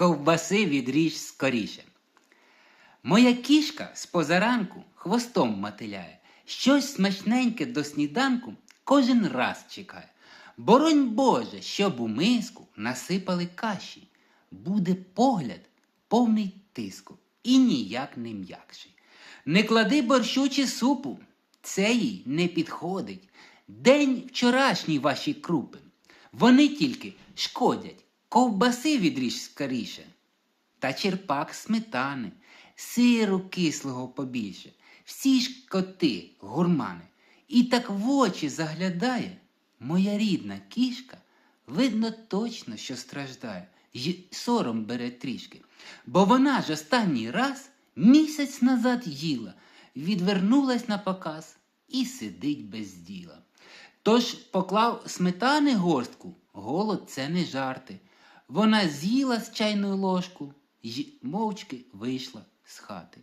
ковбаси відріж скоріше. Моя кішка з позаранку хвостом мотиляє, щось смачненьке до сніданку кожен раз чекає. Боронь Боже, щоб у миску насипали каші. Буде погляд повний тиску і ніяк не м'якший. Не клади борщу чи супу, це їй не підходить. День вчорашній ваші крупи. Вони тільки шкодять, ковбаси відріж скоріше. Та черпак сметани, сиру кислого побільше. Всі ж коти, гурмани. І так в очі заглядає. Моя рідна кішка, видно точно, що страждає, й сором бере трішки. Бо вона ж останній раз місяць назад їла, відвернулась на показ і сидить без діла. Тож поклав сметани горстку, голод це не жарти. Вона з'їла з чайну ложку й мовчки вийшла з хати.